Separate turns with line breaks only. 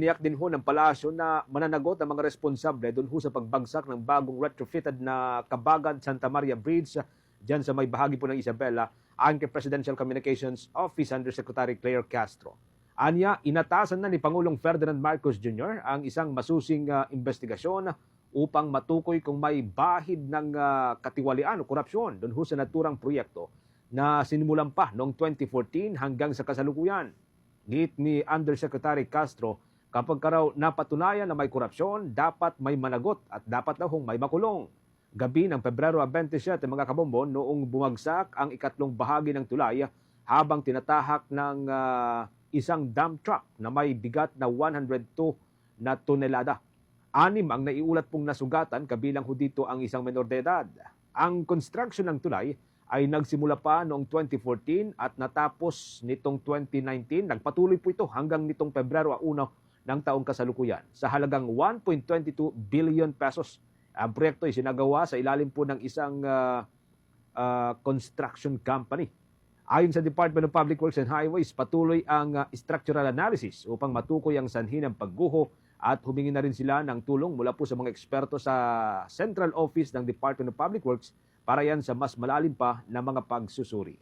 Iniyak din ho ng palasyo na mananagot ang mga responsable doon ho sa pagbagsak ng bagong retrofitted na Kabagan Santa Maria Bridge dyan sa may bahagi po ng Isabela ayon kay Presidential Communications Office Undersecretary Claire Castro. Anya, inatasan na ni Pangulong Ferdinand Marcos Jr. ang isang masusing ah, investigasyon upang matukoy kung may bahid ng ah, katiwalian o korupsyon doon ho sa naturang proyekto na sinimulan pa noong 2014 hanggang sa kasalukuyan. Ngit ni Undersecretary Castro, kapag ka raw napatunayan na may korupsyon, dapat may managot at dapat daw may makulong. Gabi ng Pebrero 27 mga kabombon noong bumagsak ang ikatlong bahagi ng tulay habang tinatahak ng ah, isang dump truck na may bigat na 102 na tonelada. Anim ang naiulat pong nasugatan kabilang ho dito ang isang menor de edad. Ang construction ng tulay ay nagsimula pa noong 2014 at natapos nitong 2019. Nagpatuloy po ito hanggang nitong Pebrero 1 ng taong kasalukuyan sa halagang 1.22 billion pesos. Ang proyekto ay sinagawa sa ilalim po ng isang ah, ah, construction company. Ayon sa Department of Public Works and Highways, patuloy ang ah, structural analysis upang matukoy ang sanhi ng pagguho at humingi na rin sila ng tulong mula po sa mga eksperto sa Central Office ng Department of Public Works para yan sa mas malalim pa na mga pagsusuri.